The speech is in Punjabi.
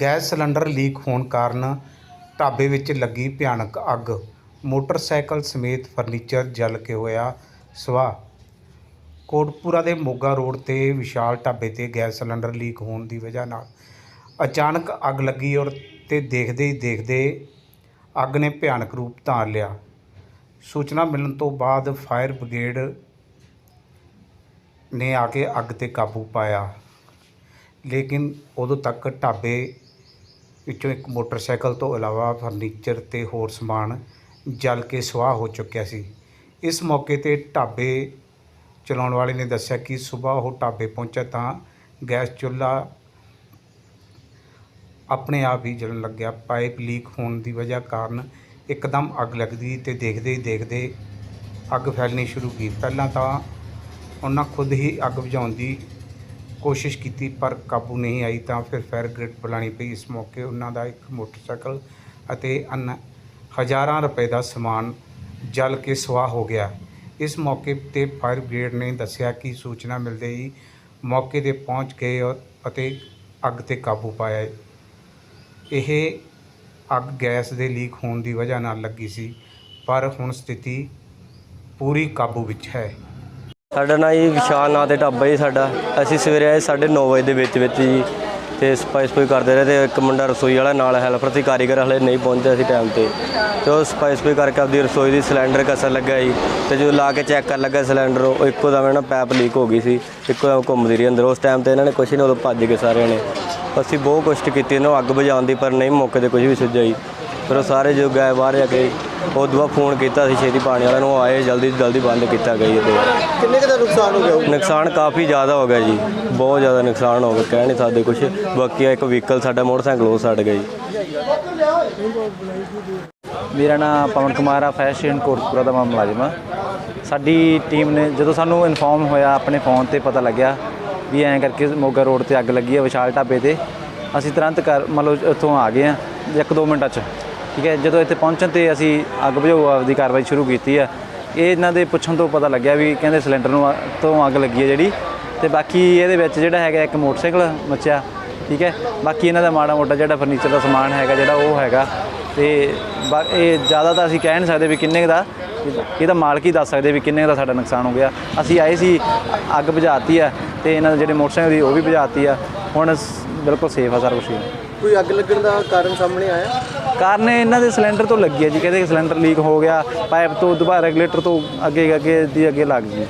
ਗੈਸ ਸਿਲੰਡਰ ਲੀਕ ਹੋਣ ਕਾਰਨ ਢਾਬੇ ਵਿੱਚ ਲੱਗੀ ਭਿਆਨਕ ਅੱਗ। ਮੋਟਰਸਾਈਕਲ ਸਮੇਤ ਫਰਨੀਚਰ ਜਲ ਕੇ ਹੋਇਆ ਸਵਾਹ। ਕੋਟਪੂਰਾ ਦੇ ਮੋਗਾ ਰੋਡ ਤੇ ਵਿਸ਼ਾਲ ਢਾਬੇ ਤੇ ਗੈਸ ਸਿਲੰਡਰ ਲੀਕ ਹੋਣ ਦੀ ਵਜ੍ਹਾ ਨਾਲ ਅਚਾਨਕ ਅੱਗ ਲੱਗੀ ਔਰ ਤੇ ਦੇਖਦੇ ਹੀ ਦੇਖਦੇ ਅੱਗ ਨੇ ਭਿਆਨਕ ਰੂਪ ਧਾਰ ਲਿਆ। ਸੂਚਨਾ ਮਿਲਣ ਤੋਂ ਬਾਅਦ ਫਾਇਰ ਬ੍ਰਿਗੇਡ ਨੇ ਆ ਕੇ ਅੱਗ ਤੇ ਕਾਬੂ ਪਾਇਆ। ਲੇਕਿਨ ਉਦੋਂ ਤੱਕ ਢਾਬੇ ਵਿੱਚੋਂ ਇੱਕ ਮੋਟਰਸਾਈਕਲ ਤੋਂ ਇਲਾਵਾ ਫਰਨੀਚਰ ਤੇ ਹੋਰ ਸਮਾਨ ਜਲ ਕੇ ਸੁਆਹ ਹੋ ਚੁੱਕਿਆ ਸੀ। ਇਸ ਮੌਕੇ ਤੇ ਢਾਬੇ ਚਲਾਉਣ ਵਾਲੇ ਨੇ ਦੱਸਿਆ ਕਿ ਸਵੇਰ ਉਹ ਢਾਬੇ ਪਹੁੰਚਿਆ ਤਾਂ ਗੈਸ ਚੁੱਲ੍ਹਾ ਆਪਣੇ ਆਪ ਹੀ ਜਲਣ ਲੱਗਿਆ। ਪਾਈਪ ਲੀਕ ਹੋਣ ਦੀ ਵਜ੍ਹਾ ਕਾਰਨ ਇੱਕਦਮ ਅੱਗ ਲੱਗਦੀ ਤੇ ਦੇਖਦੇ ਹੀ ਦੇਖਦੇ ਅੱਗ ਫੈਲਣੀ ਸ਼ੁਰੂ ਕੀਤੀ। ਪਹਿਲਾਂ ਤਾਂ ਉਹਨਾਂ ਖੁਦ ਹੀ ਅੱਗ ਬੁਝਾਉਣ ਦੀ ਕੋਸ਼ਿਸ਼ ਕੀਤੀ, ਪਰ ਕਾਬੂ ਨਹੀਂ ਆਈ ਤਾਂ ਫਿਰ ਫਾਇਰ ਬ੍ਰਿਗੇਡ ਬੁਲਾਉਣੀ ਪਈ। ਇਸ ਮੌਕੇ ਉਹਨਾਂ ਦਾ ਇੱਕ ਮੋਟਰਸਾਈਕਲ ਅਤੇ ਅਨ ਹਜ਼ਾਰਾਂ ਰੁਪਏ ਦਾ ਸਮਾਨ ਜਲ ਕੇ ਸੁਆਹ ਹੋ ਗਿਆ। ਇਸ ਮੌਕੇ ਤੇ ਫਾਇਰ ਬ੍ਰਿਗੇਡ ਨੇ ਦੱਸਿਆ ਕਿ ਸੂਚਨਾ ਮਿਲਦੇ ਹੀ ਮੌਕੇ ਤੇ ਪਹੁੰਚ ਗਏ ਔਰ- ਅਤੇ ਅੱਗ ਤੇ ਕਾਬੂ ਪਾਇਆ। ਇਹ ਅੱਗ ਗੈਸ ਦੇ ਲੀਕ ਹੋਣ ਦੀ ਵਜ੍ਹਾ ਨਾਲ ਲੱਗੀ ਸੀ, ਪਰ ਹੁਣ ਸਥਿਤੀ ਪੂਰੀ ਕਾਬੂ ਵਿੱਚ ਹੈ। ਸਾਡਾ ਨਾਂ ਜੀ ਵਿਸ਼ਾਲ ਨਾਂ ਤੇ ਢਾਬਾ ਜੀ ਸਾਡਾ। ਅਸੀਂ ਸਵੇਰੇ ਆਏ 9:30 ਵਜੇ ਦੇ ਵਿੱਚ ਵਿੱਚ ਜੀ, ਤੇ ਸਫ਼ਾਈ ਸਫ਼ਾਈ ਕਰਦੇ ਰਹੇ ਤੇ ਇੱਕ ਮੁੰਡਾ ਰਸੋਈ ਵਾਲਾ ਨਾਲ ਹੈਲਪਰ ਸੀ ਕਾਰੀਗਰ ਹਲੇ ਨਹੀਂ ਪਹੁੰਚਿਆ ਸੀ ਟਾਈਮ ਤੇ। ਤੇ ਉਹ ਸਫ਼ਾਈ ਸਫ਼ਾਈ ਕਰਕੇ ਆਪਦੀ ਰਸੋਈ ਦੀ ਸਿਲੰਡਰ ਕਸਰ ਲੱਗਾ ਜੀ। ਤੇ ਜਦੋਂ ਲਾ ਕੇ ਚੈੱਕ ਕਰਨ ਲੱਗਾ ਸਿਲੰਡਰ, ਉਹ ਇੱਕੋ ਦਮ ਨਾ ਪੈਪ ਲੀਕ ਹੋ ਗਈ ਸੀ। ਇੱਕੋ ਦਮ ਘੁੰਮਦੀ ਰਹੀ ਅੰਦਰ। ਉਸ ਟਾਈਮ ਤੇ ਇਹਨਾਂ ਨੇ ਕੁਛ ਨਹੀਂ, ਉਦੋਂ ਭੱਜ ਗਏ ਸਾਰਿਆਂ ਨੇ। ਅਸੀਂ ਬਹੁਤ ਕੋਸ਼ਿਸ਼ ਕੀਤੀ, ਇਹਨਾਂ ਨੂੰ ਅੱਗ ਬੁਝਾਉਣ ਦੀ, ਪਰ ਨਹੀਂ, ਮੌਕੇ ਤੇ ਕੁਝ ਵੀ ਸੁੱਝਿਆ ਜੀ। ਫਿਰ ਉਹ ਸਾਰੇ ਜੋ ਗਏ ਬਾਹਰ ਆ ਗਏ ਉਹ ਦੁਆ ਫੋਨ ਕੀਤਾ ਸੀ ਛੇਤੀ ਪਾਣੀ ਵਾਲਿਆਂ ਨੂੰ ਆਏ ਜਲਦੀ ਤੋਂ ਜਲਦੀ ਬੰਦ ਕੀਤਾ ਗਿਆ ਜੀ ਤੇ। ਕਿੰਨੇ ਕੁ ਦਾ ਨੁਕਸਾਨ ਹੋ ਗਿਆ? ਨੁਕਸਾਨ ਕਾਫੀ ਜ਼ਿਆਦਾ ਹੋ ਗਿਆ ਜੀ ਬਹੁਤ ਜ਼ਿਆਦਾ ਨੁਕਸਾਨ ਹੋ ਗਿਆ ਕਹਿ ਨਹੀਂ ਸਕਦੇ ਕੁਝ ਬਾਕੀ ਇੱਕ ਵਹੀਕਲ ਸਾਡਾ ਮੋਟਰਸਾਈਕਲ ਉਹ ਸੜ ਗਿਆ ਜੀ। ਮੇਰਾ ਨਾਮ ਪਵਨ ਕੁਮਾਰ ਆ ਫੈਸ਼ਨ ਕੋਟਪੁਰਾ ਦਾ ਮੈਂ ਮੁਲਾਜ਼ਮ ਆ ਸਾਡੀ ਟੀਮ ਨੇ ਜਦੋਂ ਸਾਨੂੰ ਇਨਫੋਰਮ ਹੋਇਆ ਆਪਣੇ ਫੋਨ ਤੇ ਪਤਾ ਲੱਗਿਆ ਵੀ ਐਂ ਕਰਕੇ ਮੋਗਾ ਰੋਡ ਤੇ ਅੱਗ ਲੱਗੀ ਹੈ ਵਿਸ਼ਾਲ ਢਾਬੇ ਤੇ। ਅਸੀਂ ਤੁਰੰਤ ਕਰ ਮਤਲਬ ਉੱਥੋਂ ਆ ਗਏ ਆ ਇੱਕ ਦੋ ਮਿੰਟਾਂ 'ਚ। ਠੀਕ ਹੈ, ਜਦੋਂ ਇੱਥੇ ਪਹੁੰਚਣ ਤੇ ਅਸੀਂ ਅੱਗ ਬੁਝਾਊ ਆਪਦੀ ਕਾਰਵਾਈ ਸ਼ੁਰੂ ਕੀਤੀ ਆ ਇਹ ਇਹਨਾਂ ਦੇ ਪੁੱਛਣ ਤੋਂ ਪਤਾ ਲੱਗਿਆ ਵੀ ਕਹਿੰਦੇ ਸਿਲੰਡਰ ਨੂੰ ਤੋਂ ਅੱਗ ਲੱਗੀ ਹੈ ਜਿਹੜੀ ਤੇ ਬਾਕੀ ਇਹਦੇ ਵਿੱਚ ਜਿਹੜਾ ਹੈਗਾ ਇੱਕ ਮੋਟਰਸਾਈਕਲ ਮੱਚਿਆ, ਠੀਕ ਹੈ, ਬਾਕੀ ਇਹਨਾਂ ਦਾ ਮਾੜਾ ਮੋਟਾ ਜਿਹੜਾ ਫਰਨੀਚਰ ਦਾ ਸਮਾਨ ਹੈਗਾ ਜਿਹੜਾ ਉਹ ਹੈਗਾ ਤੇ ਬਾ- ਇਹ ਜ਼ਿਆਦਾ ਤਾਂ ਅਸੀਂ ਕਹਿ ਨਹੀਂ ਸਕਦੇ ਵੀ ਕਿੰਨੇ ਕੁ ਦਾ, ਇਹ ਤਾਂ ਮਾਲਕ ਹੀ ਦੱਸ ਸਕਦੇ ਵੀ ਕਿੰਨੇ ਕੁ ਦਾ ਸਾਡਾ ਨੁਕਸਾਨ ਹੋ ਗਿਆ। ਅਸੀਂ ਆਏ ਸੀ, ਅੱਗ ਬੁਝਾਤੀ ਆ ਤੇ ਇਹਨਾਂ ਦੇ ਜਿਹੜੇ ਮੋਟਰਸਾਈਕਲ ਦੀ ਉਹ ਵੀ ਬੁਝਾਤੀ ਆ ਹੁਣ ਬਿਲਕੁਲ ਸੇਫ ਆ ਸਾਰਾ ਕੁਛ ਕੋਈ ਅੱਗ ਲੱਗਣ ਦਾ ਕਾਰਨ ਸਾਹਮਣੇ ਆਇਆ? ਕਾਰਨ ਇਹਨਾਂ ਦੇ ਸਿਲੰਡਰ ਤੋਂ ਲੱਗੀ ਹੈ ਜੀ, ਕਹਿੰਦੇ ਸਿਲੰਡਰ ਲੀਕ ਹੋ ਗਿਆ, ਪਾਈਪ ਤੋਂ ਦੁਬਾਰਾ ਰੈਗੂਲੇਟਰ ਤੋਂ ਅੱਗੇ ਅੱਗੇ ਦੀ ਅੱਗੇ ਲੱਗ ਗਈ।